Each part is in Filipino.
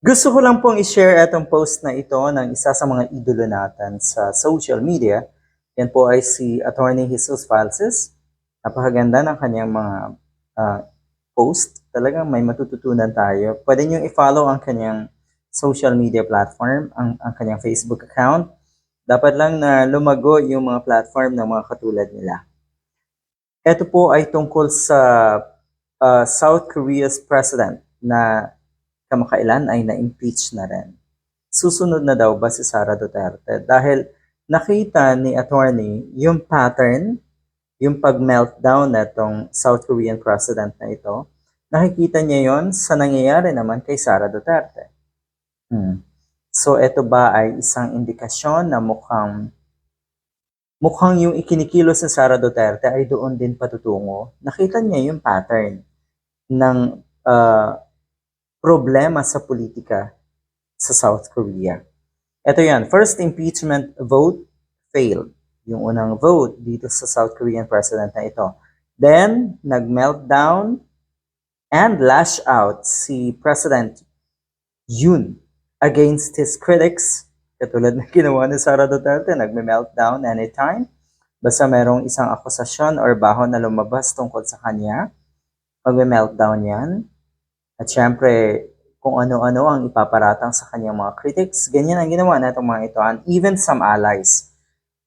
Gusto ko lang pong i-share itong post na ito ng isa sa mga idolo natin sa social media. Yan po ay si Attorney Jesus Falses. Napakaganda ng kanyang mga ah, post. Talagang may matututunan tayo. Pwede nyo i-follow ang kanyang social media platform, ang, ang kanyang Facebook account. Dapat lang na lumago yung mga platform ng mga katulad nila. Ito po ay tungkol sa ah, South Korea's president na kamakailan ay na-impeach na rin. Susunod na daw ba si Sara Duterte? Dahil nakita ni attorney yung pattern, yung pag-meltdown na itong South Korean president na ito, nakikita niya yon sa nangyayari naman kay Sara Duterte. Hmm. So ito ba ay isang indikasyon na mukhang mukhang yung ikinikilos ni Sara Duterte ay doon din patutungo? Nakita niya yung pattern ng ah, problema sa politika sa South Korea. Ito yan, first impeachment vote failed. Yung unang vote dito sa South Korean president na ito. Then, nag-meltdown and lash out si President Yoon against his critics. Katulad na ginawa ni Sara Duterte, nagme-meltdown anytime. Basta merong isang akusasyon or bahon na lumabas tungkol sa kanya, magme-meltdown yan. At syempre, kung ano-ano ang ipaparatang sa kanyang mga critics, ganyan ang ginawa na itong mga ito, and even some allies.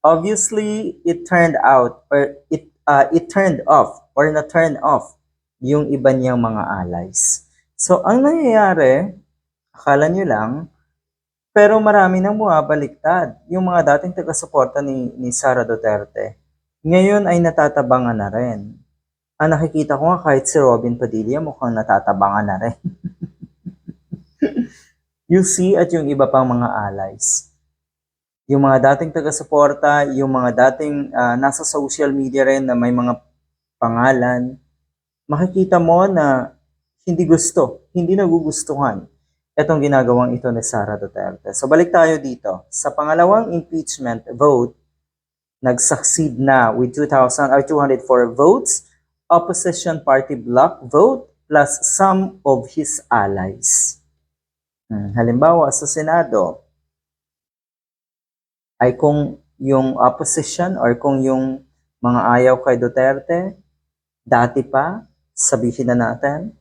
Obviously, it turned out, or it, uh, it turned off, or na-turn off, yung iba niyang mga allies. So, ang nangyayari, akala nyo lang, pero marami nang bumabaliktad. Yung mga dating taga-suporta ni, ni Sara Duterte, ngayon ay natatabangan na rin. Ang nakikita ko nga kahit si Robin Padilla mukhang natatabangan na rin. see at yung iba pang mga allies. Yung mga dating taga-suporta, yung mga dating ah, nasa social media rin na may mga pangalan, makikita mo na hindi gusto, hindi nagugustuhan itong ginagawang ito ni Sara Duterte. So balik tayo dito. Sa pangalawang impeachment vote, nag-succeed na with 2,000 or 204 votes, opposition party block vote plus some of his allies. Hmm, Halimbawa, sa Senado, ay kung yung opposition or kung yung mga ayaw kay Duterte, dati pa, sabihin na natin,